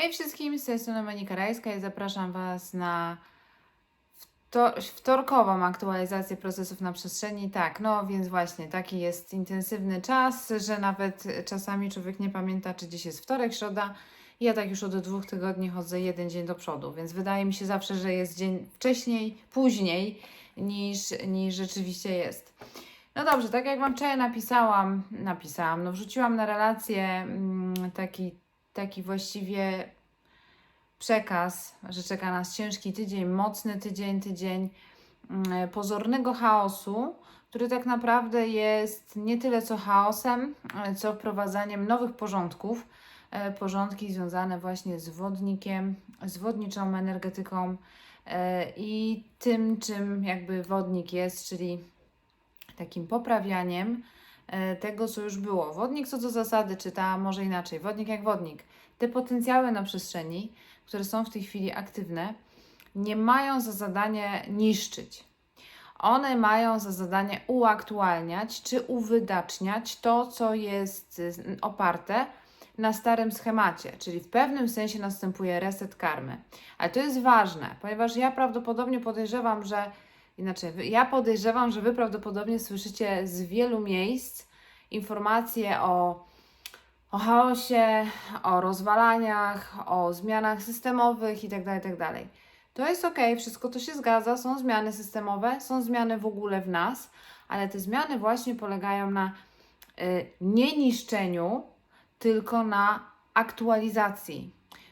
Hej wszystkim, z tej strony Monika Rajska i zapraszam Was na wto- wtorkową aktualizację procesów na przestrzeni. Tak, no więc właśnie, taki jest intensywny czas, że nawet czasami człowiek nie pamięta, czy dziś jest wtorek, środa. Ja tak już od dwóch tygodni chodzę jeden dzień do przodu, więc wydaje mi się zawsze, że jest dzień wcześniej, później niż, niż rzeczywiście jest. No dobrze, tak jak Wam wczoraj napisałam, napisałam, no wrzuciłam na relację mm, taki, taki właściwie przekaz, że czeka nas ciężki tydzień, mocny tydzień, tydzień mm, pozornego chaosu, który tak naprawdę jest nie tyle co chaosem, co wprowadzaniem nowych porządków. E, Porządki związane właśnie z wodnikiem, z wodniczą energetyką e, i tym, czym jakby wodnik jest, czyli takim poprawianiem tego, co już było. Wodnik co do zasady czyta, może inaczej. Wodnik jak wodnik. Te potencjały na przestrzeni, które są w tej chwili aktywne, nie mają za zadanie niszczyć. One mają za zadanie uaktualniać czy uwydaczniać to, co jest y, oparte na starym schemacie, czyli w pewnym sensie następuje reset karmy. Ale to jest ważne, ponieważ ja prawdopodobnie podejrzewam, że inaczej, ja podejrzewam, że Wy prawdopodobnie słyszycie z wielu miejsc informacje o, o chaosie, o rozwalaniach, o zmianach systemowych itd. itd. To jest ok, wszystko to się zgadza, są zmiany systemowe, są zmiany w ogóle w nas, ale te zmiany właśnie polegają na y, nie niszczeniu, tylko na aktualizacji.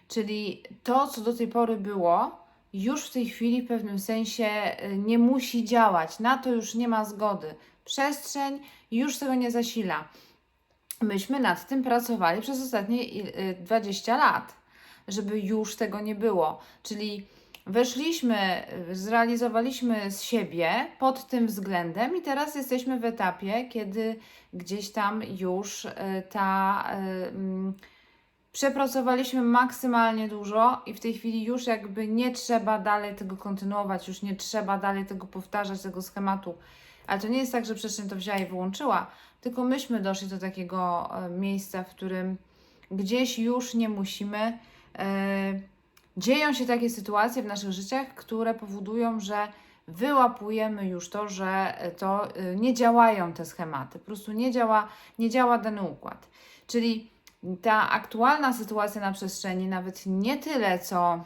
Czyli to, co do tej pory było, już w tej chwili w pewnym sensie y, nie musi działać. Na to już nie ma zgody. Przestrzeń już tego nie zasila. Myśmy nad tym pracowali przez ostatnie y, y, 20 lat, żeby już tego nie było. Czyli weszliśmy, y, zrealizowaliśmy z siebie pod tym względem i teraz jesteśmy w etapie, kiedy gdzieś tam już y, ta. y, mm, Przepracowaliśmy maksymalnie dużo i w tej chwili już jakby nie trzeba dalej tego kontynuować, już nie trzeba dalej tego powtarzać, tego schematu. Ale to nie jest tak, że przestrzeń to wzięła i wyłączyła, tylko myśmy doszli do takiego e, miejsca, w którym gdzieś już nie musimy. E, dzieją się takie sytuacje w naszych życiach, które powodują, że wyłapujemy już to, że to e, nie działają te schematy, po prostu nie działa, nie działa dany układ. Czyli ta aktualna sytuacja na przestrzeni nawet nie tyle, co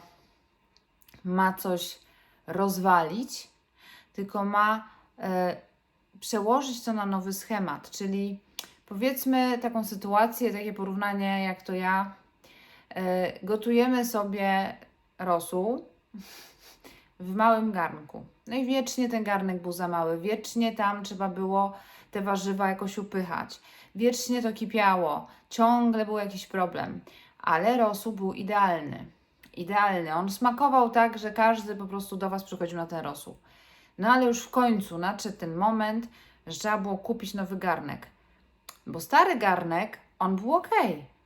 ma coś rozwalić, tylko ma e, przełożyć to na nowy schemat. Czyli powiedzmy taką sytuację, takie porównanie, jak to ja. E, gotujemy sobie rosół w małym garnku. No i wiecznie ten garnek był za mały, wiecznie tam trzeba było te warzywa jakoś upychać. Wiecznie to kipiało, ciągle był jakiś problem, ale rosół był idealny. Idealny. On smakował tak, że każdy po prostu do Was przychodził na ten rosół. No ale już w końcu nadszedł ten moment, że trzeba było kupić nowy garnek. Bo stary garnek, on był ok.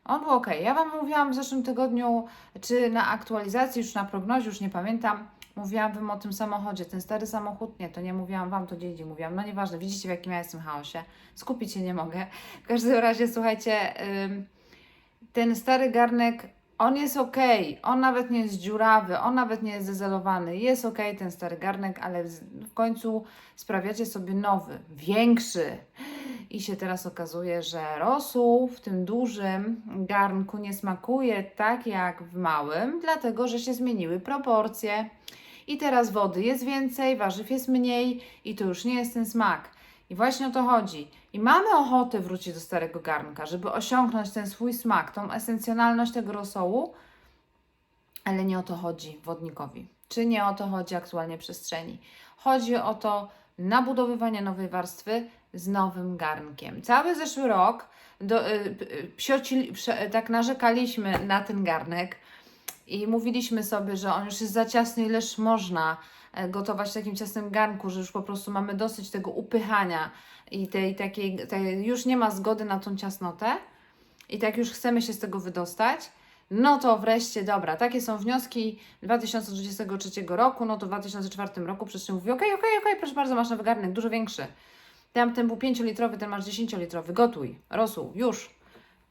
On był ok. Ja Wam mówiłam w zeszłym tygodniu, czy na aktualizacji, już na prognozie, już nie pamiętam, mówiłam Wam o tym samochodzie. Ten stary samochód, nie, to nie mówiłam Wam, to gdzie indziej mówiłam. No nieważne, widzicie w jakim ja jestem chaosie. Skupić się nie mogę. W każdym razie, słuchajcie, ten stary garnek, on jest ok. On nawet nie jest dziurawy, on nawet nie jest zezelowany. Jest ok ten stary garnek, ale w końcu sprawiacie sobie nowy, większy. I się teraz okazuje, że rosół w tym dużym garnku nie smakuje tak jak w małym, dlatego że się zmieniły proporcje. I teraz wody jest więcej, warzyw jest mniej i to już nie jest ten smak. I właśnie o to chodzi. I mamy ochotę wrócić do starego garnka, żeby osiągnąć ten swój smak, tą esencjonalność tego rosołu, ale nie o to chodzi wodnikowi. Czy nie o to chodzi aktualnie przestrzeni? Chodzi o to nabudowywanie nowej warstwy z nowym garnkiem. Cały zeszły rok do, y, y, tak narzekaliśmy na ten garnek i mówiliśmy sobie, że on już jest za ciasny, ileż można e, gotować w takim ciasnym garnku, że już po prostu mamy dosyć tego upychania i tej takiej, tej, już nie ma zgody na tą ciasnotę i tak już chcemy się z tego wydostać, no to wreszcie, dobra, takie są wnioski 2023 roku, no to w 2004 roku przestrzeń mówi, okej, okej, okej, proszę bardzo, masz nowy garnek, dużo większy. Tamten był 5-litrowy, ten masz 10-litrowy, gotuj, rosół, już.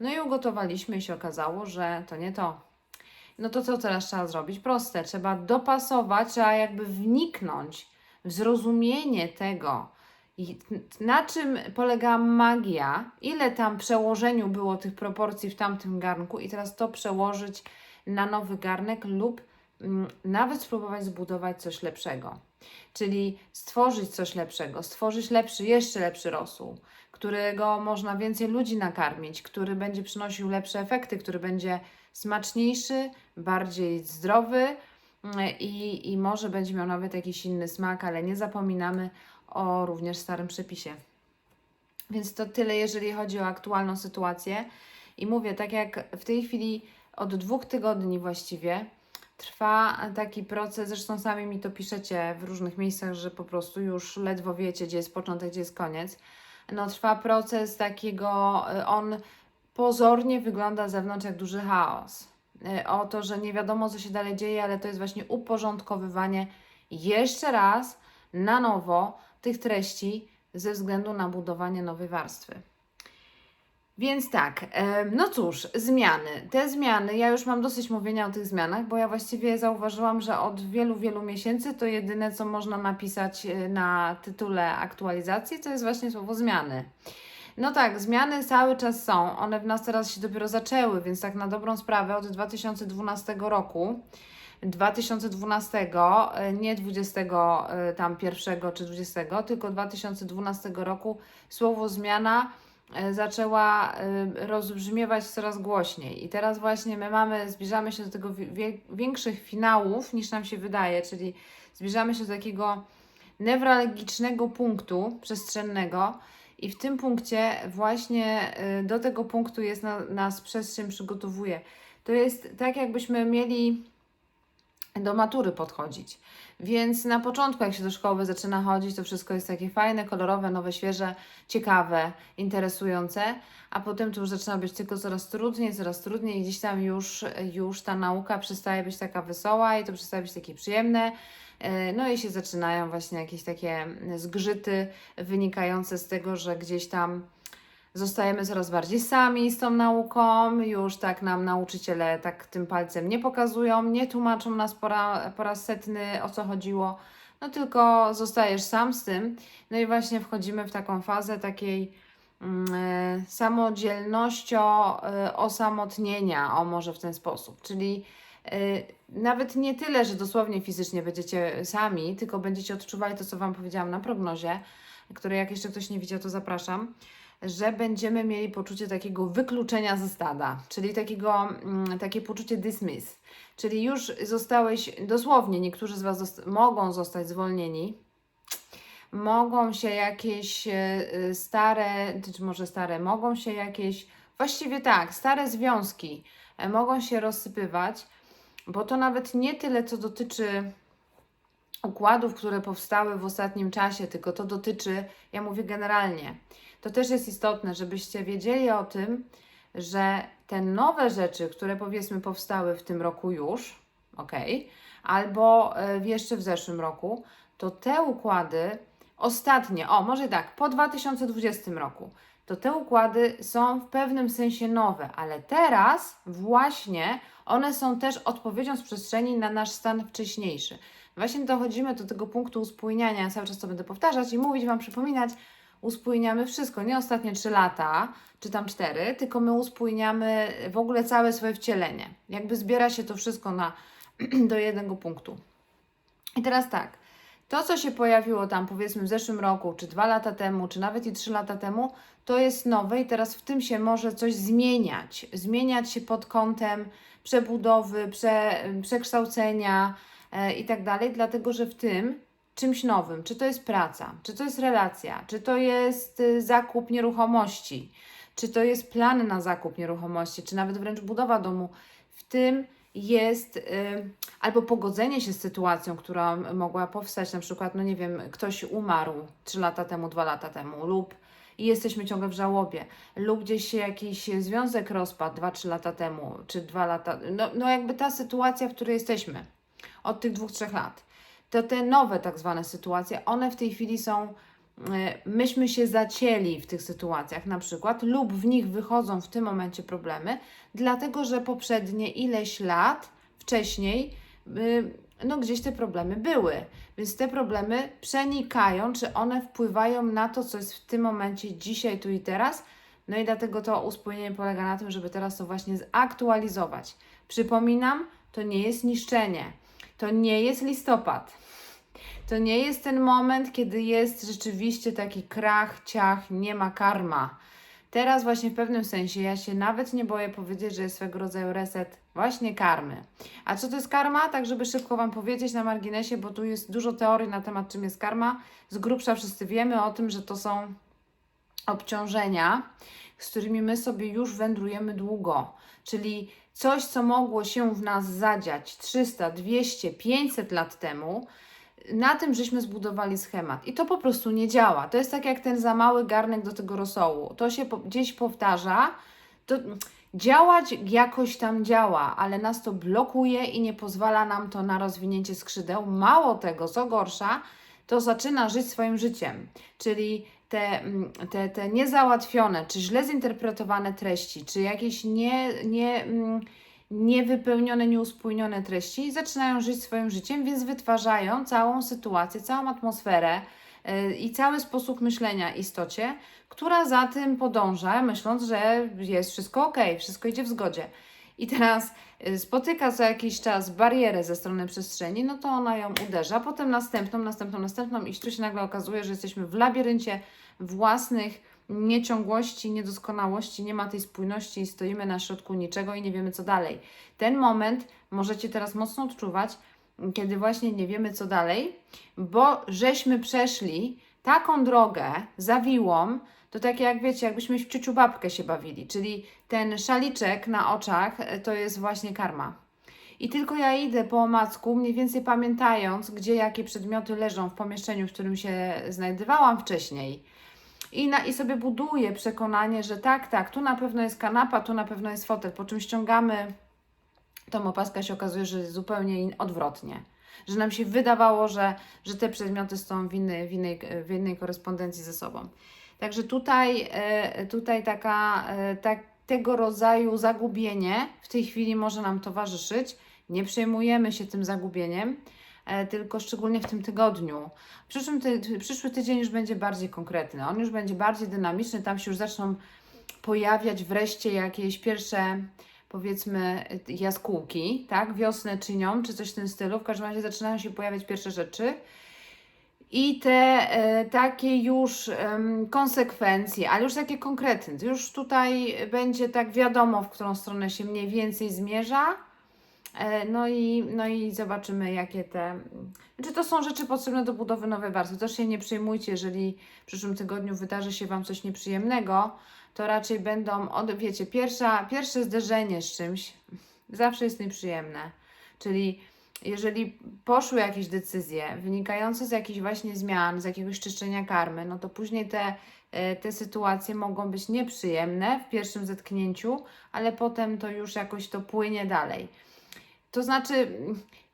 No i ugotowaliśmy i się okazało, że to nie to. No to co teraz trzeba zrobić? Proste, trzeba dopasować, trzeba jakby wniknąć w zrozumienie tego, na czym polega magia, ile tam przełożeniu było tych proporcji w tamtym garnku, i teraz to przełożyć na nowy garnek lub mm, nawet spróbować zbudować coś lepszego. Czyli stworzyć coś lepszego, stworzyć lepszy, jeszcze lepszy rosół, którego można więcej ludzi nakarmić, który będzie przynosił lepsze efekty, który będzie smaczniejszy, bardziej zdrowy mm, i, i może będzie miał nawet jakiś inny smak, ale nie zapominamy o również starym przepisie. Więc to tyle, jeżeli chodzi o aktualną sytuację. I mówię, tak jak w tej chwili od dwóch tygodni właściwie trwa taki proces, zresztą sami mi to piszecie w różnych miejscach, że po prostu już ledwo wiecie, gdzie jest początek, gdzie jest koniec. No, trwa proces takiego, y, on pozornie wygląda z zewnątrz jak duży chaos. Y, O to, że nie wiadomo, co się dalej dzieje, ale to jest właśnie uporządkowywanie jeszcze raz na nowo tych treści ze względu na budowanie nowej warstwy. Więc tak, em, no cóż, zmiany. Te zmiany, ja już mam dosyć mówienia o tych zmianach, bo ja właściwie zauważyłam, że od wielu, wielu miesięcy to jedyne, co można napisać e, na tytule aktualizacji, to jest właśnie słowo zmiany. No tak, zmiany cały czas są. One w nas teraz się dopiero zaczęły, więc tak na dobrą sprawę od 2012 roku. 2012, e, nie 20 e, tam pierwszego czy 20, tylko 2012 roku słowo zmiana e, zaczęła rozbrzmiewać coraz głośniej. I teraz właśnie my mamy, zbliżamy się do tego większych finałów niż nam się wydaje, czyli zbliżamy się do takiego newralgicznego punktu przestrzennego. I w tym punkcie właśnie e, do tego punktu jest na, nas przestrzeń przygotowuje. To jest tak, jakbyśmy mieli do matury podchodzić. Więc na początku, jak się do szkoły zaczyna chodzić, to wszystko jest takie fajne, kolorowe, nowe, świeże, ciekawe, interesujące, a potem to już zaczyna być tylko coraz trudniej, coraz trudniej i gdzieś tam już, już ta nauka przestaje być taka wesoła i to przestaje być takie przyjemne. E, No i się zaczynają właśnie jakieś takie zgrzyty wynikające z tego, że gdzieś tam zostajemy coraz bardziej sami z tą nauką, już tak nam nauczyciele tak tym palcem nie pokazują, nie tłumaczą nas po, ra, po raz setny o co chodziło, no tylko zostajesz sam z tym. No i właśnie wchodzimy w taką fazę takiej mm, e, samodzielnością, e, osamotnienia, o może w ten sposób, czyli nawet nie tyle, że dosłownie fizycznie będziecie sami, tylko będziecie odczuwali to, co Wam powiedziałam na prognozie, której jak jeszcze ktoś nie widział, to zapraszam że będziemy mieli poczucie takiego wykluczenia ze stada, czyli takiego, mm, takie poczucie dismiss. Czyli już zostałeś, dosłownie niektórzy z Was mogą zostać zwolnieni, mogą się jakieś e, stare, czy może stare, mogą się jakieś, właściwie tak, stare związki e, mogą się rozsypywać, bo to nawet nie tyle, co dotyczy układów, które powstały w ostatnim czasie, tylko to dotyczy, ja mówię generalnie. To też jest istotne, żebyście wiedzieli o tym, że te nowe rzeczy, które powiedzmy powstały w tym roku już, ok, albo e, jeszcze w zeszłym roku, to te układy ostatnie, o może tak, po 2020 roku, to te układy są w pewnym sensie nowe, ale teraz właśnie one są też odpowiedzią z przestrzeni na nasz stan wcześniejszy. Właśnie dochodzimy do tego punktu uspójniania, cały czas to będę powtarzać i mówić Wam, przypominać, uspójniamy wszystko, nie ostatnie 3 lata, czy tam 4, tylko my uspójniamy w ogóle całe swoje wcielenie. Jakby zbiera się to wszystko na, do jednego punktu. I teraz tak, to co się pojawiło tam powiedzmy w zeszłym roku, czy dwa lata temu, czy nawet i trzy lata temu, to jest nowe i teraz w tym się może coś zmieniać. Zmieniać się pod kątem przebudowy, prze, przekształcenia e, i tak dalej, dlatego że w tym czymś nowym, czy to jest praca, czy to jest relacja, czy to jest y, zakup nieruchomości, czy to jest plan na zakup nieruchomości, czy nawet wręcz budowa domu, w tym jest y, albo pogodzenie się z sytuacją, która mogła powstać, na przykład, no nie wiem, ktoś umarł 3 lata temu, 2 lata temu, lub i jesteśmy ciągle w żałobie, lub gdzieś się jakiś związek rozpadł 2-3 lata temu, czy 2 lata, no, no jakby ta sytuacja, w której jesteśmy od tych dwóch, trzech lat to te nowe tak zwane sytuacje, one w tej chwili są, myśmy się zacięli w tych sytuacjach na przykład, lub w nich wychodzą w tym momencie problemy, dlatego że poprzednie ileś lat wcześniej, y, no gdzieś te problemy były. Więc te problemy przenikają, czy one wpływają na to, co jest w tym momencie, dzisiaj, tu i teraz. No i dlatego to uspójnienie polega na tym, żeby teraz to właśnie zaktualizować. Przypominam, to nie jest niszczenie, to nie jest listopad. To nie jest ten moment, kiedy jest rzeczywiście taki krach, ciach, nie ma karma. Teraz właśnie w pewnym sensie ja się nawet nie boję powiedzieć, że jest swego rodzaju reset właśnie karmy. A co to jest karma? Tak, żeby szybko Wam powiedzieć na marginesie, bo tu jest dużo teorii na temat, czym jest karma. Z grubsza wszyscy wiemy o tym, że to są obciążenia, z którymi my sobie już wędrujemy długo. Czyli coś, co mogło się w nas zadziać 300, 200, 500 lat temu, na tym żeśmy zbudowali schemat. I to po prostu nie działa. To jest tak jak ten za mały garnek do tego rosołu. To się po, gdzieś powtarza. To działać jakoś tam działa, ale nas to blokuje i nie pozwala nam to na rozwinięcie skrzydeł. Mało tego, co gorsza, to zaczyna żyć swoim życiem. Czyli te, mm, te, te niezałatwione, czy źle zinterpretowane treści, czy jakieś nie, nie, mm, niewypełnione, nieuspójnione treści zaczynają żyć swoim życiem, więc wytwarzają całą sytuację, całą atmosferę yy, i cały sposób myślenia istocie, która za tym podąża, myśląc, że jest wszystko ok, wszystko idzie w zgodzie. I teraz y, spotyka co jakiś czas barierę ze strony przestrzeni, no to ona ją uderza, potem następną, następną, następną i tu się nagle okazuje, że jesteśmy w labiryncie własnych nieciągłości, niedoskonałości, nie ma tej spójności i stoimy na środku niczego i nie wiemy co dalej. Ten moment możecie teraz mocno odczuwać, kiedy właśnie nie wiemy co dalej, bo żeśmy przeszli taką drogę zawiłą, to tak jak wiecie, jakbyśmy w ciuciu babkę się bawili, czyli ten szaliczek na oczach e, to jest właśnie karma. I tylko ja idę po omacku, mniej więcej pamiętając, gdzie jakie przedmioty leżą w pomieszczeniu, w którym się znajdowałam wcześniej. I, na, I sobie buduję przekonanie, że tak, tak, tu na pewno jest kanapa, tu na pewno jest fotel, po czym ściągamy tą opaskę, się okazuje, że jest zupełnie odwrotnie. Że nam się wydawało, że, że te przedmioty są w innej, w, innej, w innej korespondencji ze sobą. Także tutaj, e, tutaj taka, e, tak, tego rodzaju zagubienie w tej chwili może nam towarzyszyć. Nie przejmujemy się tym zagubieniem, tylko szczególnie w tym tygodniu. Przyszłym ty, przyszły tydzień już będzie bardziej konkretny, on już będzie bardziej dynamiczny, tam się już zaczną pojawiać wreszcie jakieś pierwsze powiedzmy jaskółki, tak, wiosnę czynią, czy coś w tym stylu, w każdym razie zaczynają się pojawiać pierwsze rzeczy i te e, takie już e, konsekwencje, ale już takie konkretne. Już tutaj będzie tak wiadomo, w którą stronę się mniej więcej zmierza. E, no i, no i zobaczymy, jakie te. Czy to są rzeczy potrzebne do budowy nowej warstwy. Też się nie przejmujcie, jeżeli w przyszłym tygodniu wydarzy się Wam coś nieprzyjemnego, to raczej będą, od, wiecie, pierwsza, pierwsze zderzenie z czymś zawsze jest nieprzyjemne. Czyli jeżeli poszły jakieś decyzje wynikające z jakichś właśnie zmian, z jakiegoś czyszczenia karmy, no to później te, e, te sytuacje mogą być nieprzyjemne w pierwszym zetknięciu, ale potem to już jakoś to płynie dalej. To znaczy,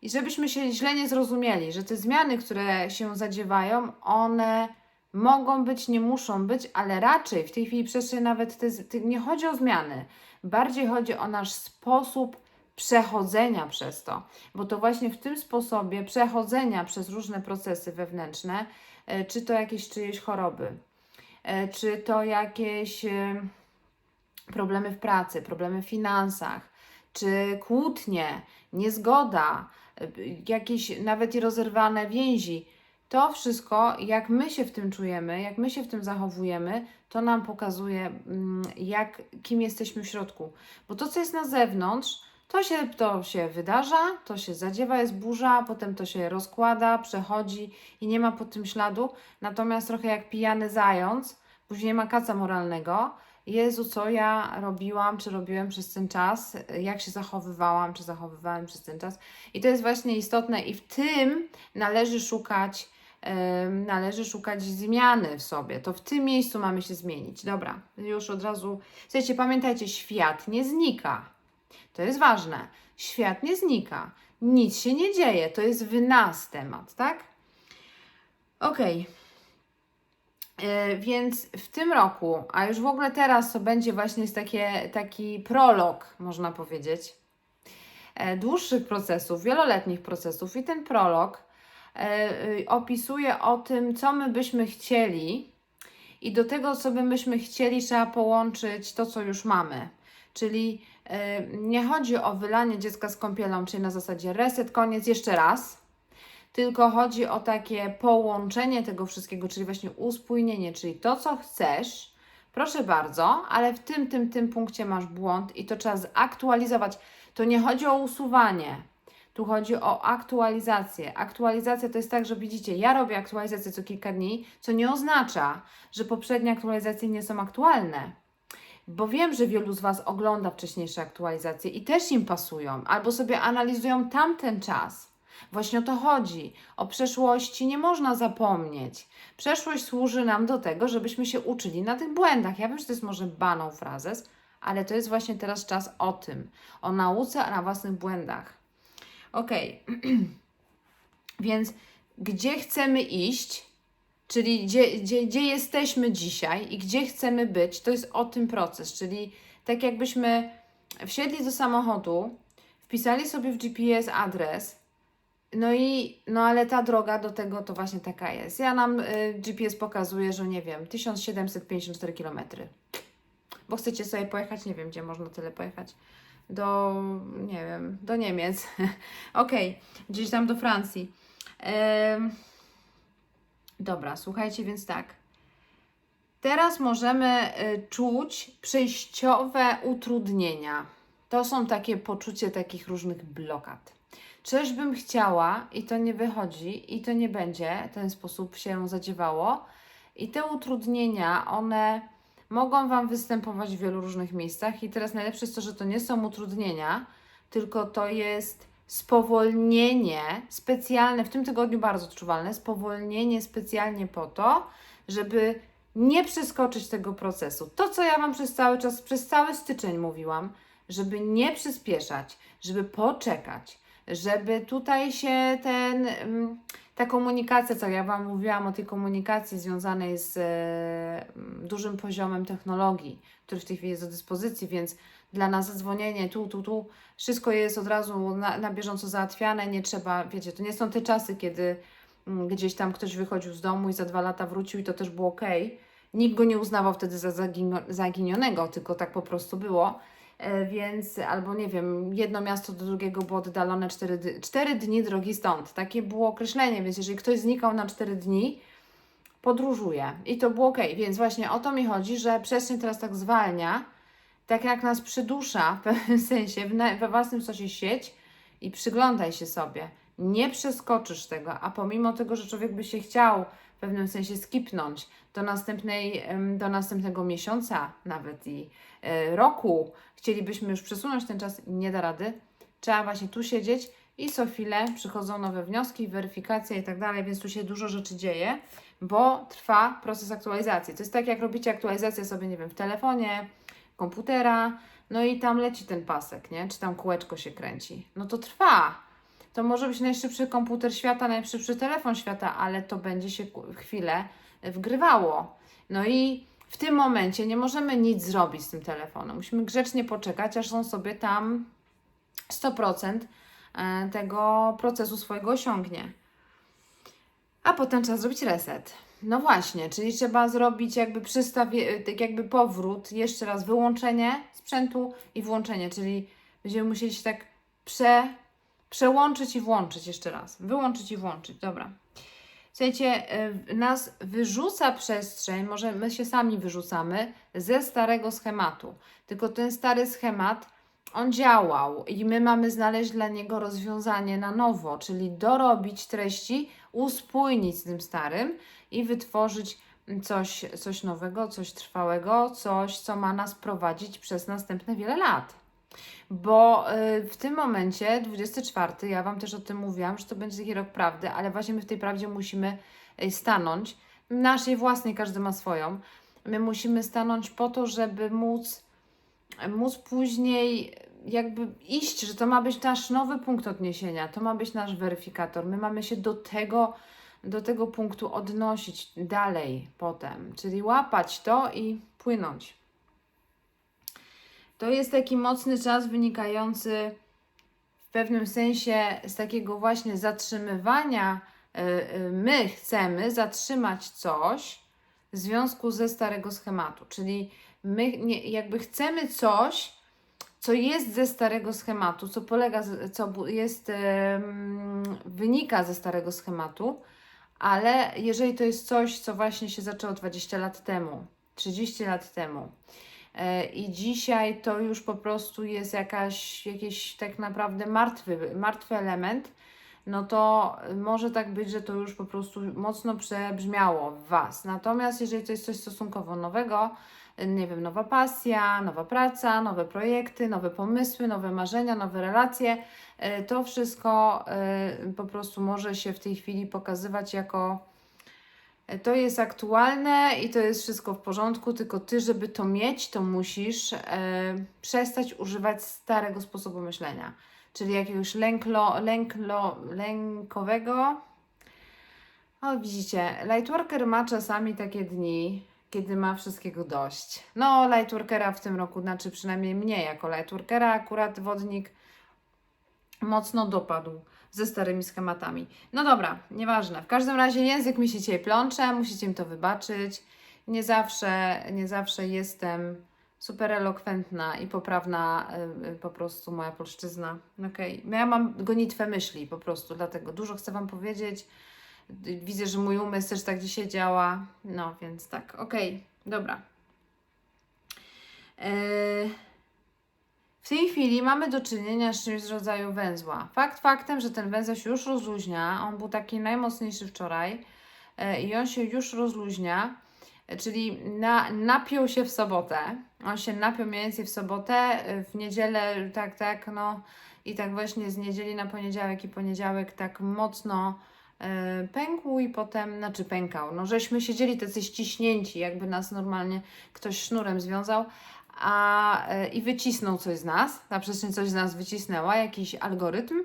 żebyśmy się źle nie zrozumieli, że te zmiany, które się zadziewają, one mogą być, nie muszą być, ale raczej w tej chwili przestrzeń nawet te, te, nie chodzi o zmiany, bardziej chodzi o nasz sposób przechodzenia przez to, bo to właśnie w tym sposobie przechodzenia przez różne procesy wewnętrzne, e, czy to jakieś czyjeś choroby, e, czy to jakieś e, problemy w pracy, problemy w finansach, czy kłótnie, niezgoda, jakieś nawet i rozerwane więzi. To wszystko, jak my się w tym czujemy, jak my się w tym zachowujemy, to nam pokazuje, mm, jak, kim jesteśmy w środku. Bo to, co jest na zewnątrz, to się, to się wydarza, to się zadziewa, jest burza, potem to się rozkłada, przechodzi i nie ma po tym śladu. Natomiast trochę jak pijany zając, później nie ma kaca moralnego. Jezu, co ja robiłam, czy robiłem przez ten czas, jak się zachowywałam, czy zachowywałem przez ten czas. I to jest właśnie istotne i w tym należy szukać, należy szukać zmiany w sobie. To w tym miejscu mamy się zmienić. Dobra, już od razu. Słuchajcie, pamiętajcie, świat nie znika. To jest ważne. Świat nie znika. Nic się nie dzieje. To jest w nas temat, tak? Okej. Okay. Więc w tym roku, a już w ogóle teraz to będzie właśnie takie, taki prolog, można powiedzieć. e, dłuższych procesów, wieloletnich procesów i ten prolog e, opisuje o tym, co my byśmy chcieli i do tego, co by myśmy chcieli, trzeba połączyć to, co już mamy. Czyli e, nie chodzi o wylanie dziecka z kąpielą, czyli na zasadzie reset, koniec, jeszcze raz, tylko chodzi o takie połączenie tego wszystkiego, czyli właśnie uspójnienie, czyli to, co chcesz, proszę bardzo, ale w tym, tym, tym punkcie masz błąd i to trzeba zaktualizować. To nie chodzi o usuwanie, tu chodzi o aktualizację. Aktualizacja to jest tak, że widzicie, ja robię aktualizację co kilka dni, co nie oznacza, że poprzednie aktualizacje nie są aktualne. Bo wiem, że wielu z Was ogląda wcześniejsze aktualizacje i też im pasują, albo sobie analizują tamten czas. Właśnie o to chodzi. O przeszłości nie można zapomnieć. Przeszłość służy nam do tego, żebyśmy się uczyli na tych błędach. Ja wiem, że to jest może baną frazes, ale to jest właśnie teraz czas o tym, o nauce na własnych błędach. Ok, więc gdzie chcemy iść, czyli gdzie, gdzie, gdzie jesteśmy dzisiaj i gdzie chcemy być, to jest o tym proces, czyli tak jakbyśmy wsiedli do samochodu, wpisali sobie w GPS adres, no i, no ale ta droga do tego to właśnie taka jest. Ja nam y, GPS pokazuje, że nie wiem, 1754 km. Bo chcecie sobie pojechać, nie wiem, gdzie można tyle pojechać. Do, nie wiem, do Niemiec. Okej, gdzieś tam do Francji. Dobra, słuchajcie, więc tak. Teraz możemy y, czuć przejściowe utrudnienia. To są takie poczucie takich różnych blokad. Coś bym chciała i to nie wychodzi i to nie będzie w ten sposób się zadziewało. I te utrudnienia, one mogą Wam występować w wielu różnych miejscach. I teraz najlepsze jest to, że to nie są utrudnienia, tylko to jest spowolnienie specjalne, w tym tygodniu bardzo odczuwalne, spowolnienie specjalnie po to, żeby nie przeskoczyć tego procesu. To, co ja Wam przez cały czas, przez cały styczeń mówiłam, żeby nie przyspieszać, żeby poczekać, żeby tutaj się ten, mm, ta komunikacja, co ja Wam mówiłam o tej komunikacji związanej z e, mm, dużym poziomem technologii, który w tej chwili jest do dyspozycji, więc dla nas zadzwonienie tu, tu, tu, wszystko jest od razu na, na bieżąco załatwiane, nie trzeba, wiecie, to nie są te czasy, kiedy mm, gdzieś tam ktoś wychodził z domu i za dwa lata wrócił i to też było ok. Nikt go nie uznawał wtedy za zaginio- zaginionego, tylko tak po prostu było. E, Więc albo nie wiem, jedno miasto do drugiego było oddalone 4, dy- 4 dni drogi stąd. Takie było określenie, więc jeżeli ktoś znikał na 4 dni, podróżuje. I to było ok. Więc właśnie o to mi chodzi, że przestrzeń teraz tak zwalnia, tak jak nas przydusza w pewnym sensie, w we własnym sosie sieć i przyglądaj się sobie. Nie przeskoczysz tego, a pomimo tego, że człowiek by się chciał w pewnym sensie skipnąć do, następnej, do następnego miesiąca nawet i roku, chcielibyśmy już przesunąć ten czas, nie da rady. Trzeba właśnie tu siedzieć i co chwilę przychodzą nowe wnioski, weryfikacja i tak dalej, więc tu się dużo rzeczy dzieje, bo trwa proces aktualizacji. To jest tak, jak robicie aktualizację sobie, nie wiem, w telefonie, komputera, no i tam leci ten pasek, nie? Czy tam kółeczko się kręci. No to trwa. To może być najszybszy komputer świata, najszybszy telefon świata, ale to będzie się chwilę wgrywało. No i w tym momencie nie możemy nic zrobić z tym telefonem. Musimy grzecznie poczekać, aż on sobie tam 100% e, tego procesu swojego osiągnie. A potem trzeba zrobić reset. No właśnie, czyli trzeba zrobić jakby przystawie, tak jakby powrót, jeszcze raz wyłączenie sprzętu i włączenie, czyli będziemy musieli się tak prze, przełączyć i włączyć jeszcze raz. Wyłączyć i włączyć, dobra. Słuchajcie, y, nas wyrzuca przestrzeń, może my się sami wyrzucamy ze starego schematu. Tylko ten stary schemat, on działał i my mamy znaleźć dla niego rozwiązanie na nowo, czyli dorobić treści, uspójnić z tym starym i wytworzyć coś, coś nowego, coś trwałego, coś, co ma nas prowadzić przez następne wiele lat. Bo y, w tym momencie, 24, ja Wam też o tym mówiłam, że to będzie taki rok prawdy, ale właśnie my w tej prawdzie musimy y, stanąć. Naszej własnej, każdy ma swoją. My musimy stanąć po to, żeby móc, móc później jakby iść, że to ma być nasz nowy punkt odniesienia, to ma być nasz weryfikator. My mamy się do tego, do tego punktu odnosić dalej potem, czyli łapać to i płynąć. To jest taki mocny czas wynikający w pewnym sensie z takiego właśnie zatrzymywania, y, y, my chcemy zatrzymać coś w związku ze starego schematu, czyli my nie, jakby chcemy coś, co jest ze starego schematu, co polega, co jest, wynika ze starego schematu, ale jeżeli to jest coś, co właśnie się zaczęło 20 lat temu, 30 lat temu, e, i dzisiaj to już po prostu jest jakaś, jakiś tak naprawdę martwy, martwy element, no to może tak być, że to już po prostu mocno przebrzmiało w Was. Natomiast jeżeli to jest coś stosunkowo nowego, nie wiem, nowa pasja, nowa praca, nowe projekty, nowe pomysły, nowe marzenia, nowe relacje, e, to wszystko e, po prostu może się w tej chwili pokazywać jako e, to jest aktualne i to jest wszystko w porządku, tylko ty, żeby to mieć, to musisz e, przestać używać starego sposobu myślenia, czyli jakiegoś lęklo, lęklo, lękowego. O, widzicie, Lightworker ma czasami takie dni, kiedy ma wszystkiego dość. No, Lightworkera w tym roku, znaczy przynajmniej mnie jako Lightworkera, akurat wodnik mocno dopadł ze starymi schematami. No dobra, nieważne. W każdym razie język mi się dzisiaj plącze, musicie mi to wybaczyć. Nie zawsze, nie zawsze jestem super elokwentna i poprawna y, y, po prostu moja polszczyzna. Okej, Ja mam gonitwę myśli po prostu, dlatego dużo chcę Wam powiedzieć. Widzę, że mój umysł też tak dzisiaj działa. No, więc tak, okej, dobra. Yy... W tej chwili mamy do czynienia z czymś z rodzaju węzła. Fakt faktem, że ten węzeł się już rozluźnia. On był taki najmocniejszy wczoraj e, i on się już rozluźnia, e, czyli na, napiął się w sobotę. On się napiął mniej więcej w sobotę, e, w niedzielę, tak, tak, no i tak właśnie z niedzieli na poniedziałek i poniedziałek tak mocno pękł i potem, znaczy pękał, no żeśmy siedzieli tacy ściśnięci, jakby nas normalnie ktoś sznurem związał, a, e, i wycisnął coś z nas, ta przestrzeń coś z nas wycisnęła, jakiś algorytm.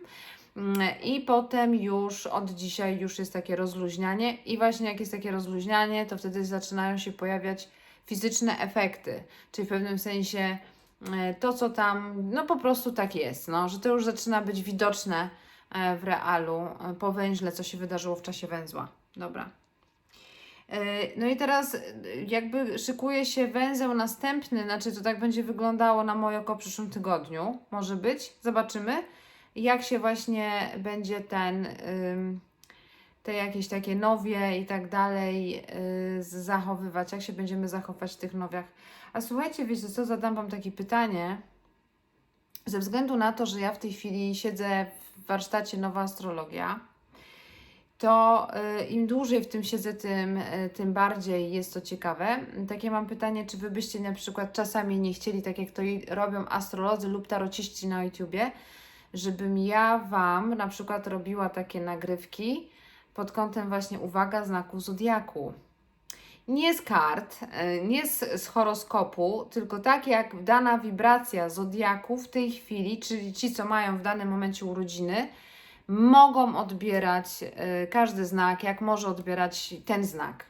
Mm, I potem już od dzisiaj już jest takie rozluźnianie, i właśnie jak jest takie rozluźnianie, to wtedy zaczynają się pojawiać fizyczne efekty, czyli w pewnym sensie e, to, co tam, no po prostu tak jest, no, że to już zaczyna być widoczne e, w realu po węźle, co się wydarzyło w czasie węzła. Dobra. E, No i teraz e, jakby szykuje się węzeł następny, znaczy to tak będzie wyglądało na moje oko w przyszłym tygodniu, może być, zobaczymy, jak się właśnie będzie ten, te jakieś takie nowie i tak dalej y, zachowywać, jak się będziemy zachowywać w tych nowiach. A słuchajcie, wiecie co, zadam Wam takie pytanie, ze względu na to, że ja w tej chwili siedzę w warsztacie Nowa Astrologia, to y, im dłużej w tym siedzę, tym, y, tym bardziej jest to ciekawe. Takie mam pytanie, czy Wy byście na przykład czasami nie chcieli, tak jak to robią astrolodzy lub tarociści na YouTubie, żebym ja Wam na przykład robiła takie nagrywki pod kątem właśnie uwaga znaku zodiaku. Nie z kart, y, nie z, z horoskopu, tylko tak jak dana wibracja zodiaku w tej chwili, czyli ci, co mają w danym momencie urodziny, mogą odbierać y, każdy znak, jak może odbierać ten znak.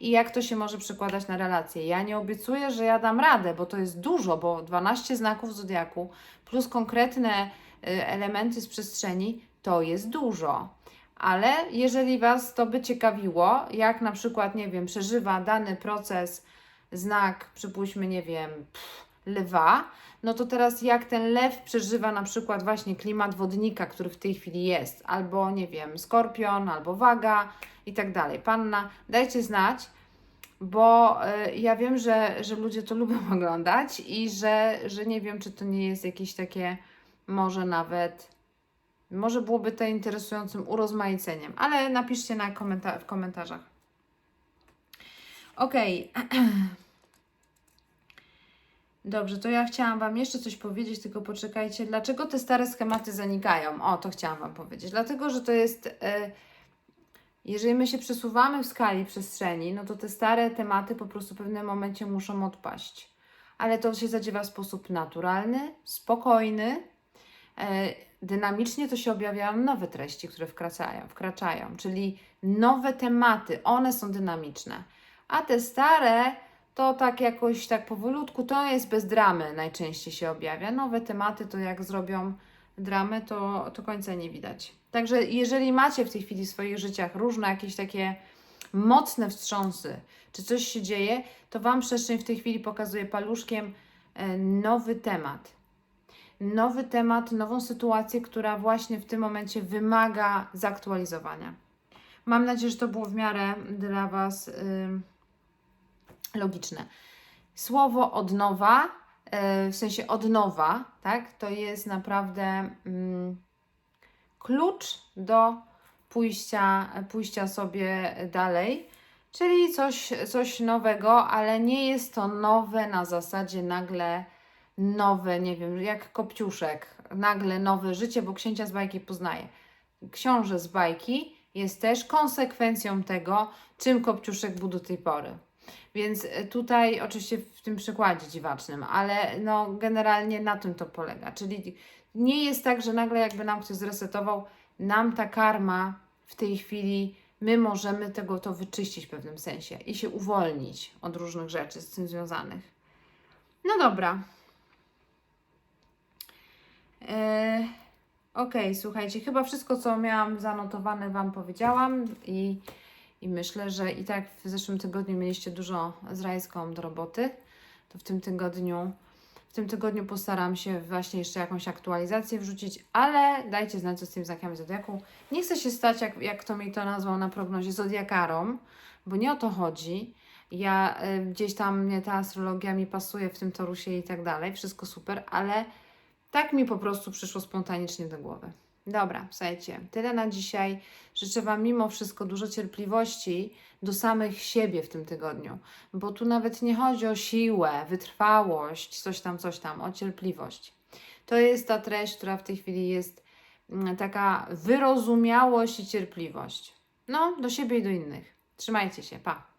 I jak to się może przekładać na relacje. Ja nie obiecuję, że ja dam radę, bo to jest dużo, bo 12 znaków zodiaku plus konkretne y, elementy z przestrzeni to jest dużo. Ale jeżeli Was to by ciekawiło, jak na przykład, nie wiem, przeżywa dany proces znak, przypuśćmy, nie wiem, pff, lwa, no to teraz jak ten lew przeżywa na przykład właśnie klimat wodnika, który w tej chwili jest, albo nie wiem, skorpion, albo waga i tak dalej. Panna, dajcie znać, bo y, ja wiem, że, że ludzie to lubią oglądać i że, że nie wiem, czy to nie jest jakieś takie może nawet może byłoby to interesującym urozmaiceniem, ale napiszcie na komenta- w komentarzach. Okej. Dobrze, to ja chciałam Wam jeszcze coś powiedzieć, tylko poczekajcie. Dlaczego te stare schematy zanikają? O, to chciałam Wam powiedzieć. Dlatego, że to jest. E, jeżeli my się przesuwamy w skali przestrzeni, no to te stare tematy po prostu w pewnym momencie muszą odpaść. Ale to się zadziewa w sposób naturalny, spokojny. E, dynamicznie to się objawiają nowe treści, które wkraczają, wkraczają, czyli nowe tematy, one są dynamiczne. A te stare to tak jakoś tak powolutku, to jest bez dramy najczęściej się objawia. Nowe tematy to jak zrobią dramę, to, to końca nie widać. Także jeżeli macie w tej chwili w swoich życiach różne jakieś takie mocne wstrząsy, czy coś się dzieje, to Wam przestrzeń w tej chwili pokazuje paluszkiem e, nowy temat. Nowy temat, nową sytuację, która właśnie w tym momencie wymaga zaktualizowania. Mam nadzieję, że to było w miarę dla Was ym, logiczne. Słowo od nowa, y, w sensie od nowa, tak, to jest naprawdę mm, klucz do pójścia, pójścia sobie dalej. Czyli coś, coś nowego, ale nie jest to nowe na zasadzie nagle nowe, nie wiem, jak Kopciuszek, nagle nowe życie, bo księcia z bajki poznaje. Książę z bajki jest też konsekwencją tego, czym Kopciuszek był do tej pory. Więc e, tutaj, oczywiście w tym przykładzie dziwacznym, ale no generalnie na tym to polega. Czyli nie jest tak, że nagle jakby nam ktoś zresetował, nam ta karma w tej chwili, my możemy tego to wyczyścić w pewnym sensie i się uwolnić od różnych rzeczy z tym związanych. No dobra. Eee, Okej, słuchajcie, chyba wszystko, co miałam zanotowane, Wam powiedziałam i, i myślę, że i tak w zeszłym tygodniu mieliście dużo z Rajską do roboty, to w tym tygodniu w tym tygodniu postaram się właśnie jeszcze jakąś aktualizację wrzucić, ale dajcie znać, co z tym znakami Zodiaku. Nie chcę się stać, jak, jak to mi to nazwał na prognozie, Zodiakarą, bo nie o to chodzi. Ja y, gdzieś tam mnie ta astrologia mi pasuje w tym torusie i tak dalej, wszystko super, ale tak mi po prostu przyszło spontanicznie do głowy. Dobra, słuchajcie, tyle na dzisiaj. Życzę Wam mimo wszystko dużo cierpliwości do samych siebie w tym tygodniu, bo tu nawet nie chodzi o siłę, wytrwałość, coś tam, coś tam, o cierpliwość. To jest ta treść, która w tej chwili jest mm, taka wyrozumiałość i cierpliwość. No, do siebie i do innych. Trzymajcie się, pa.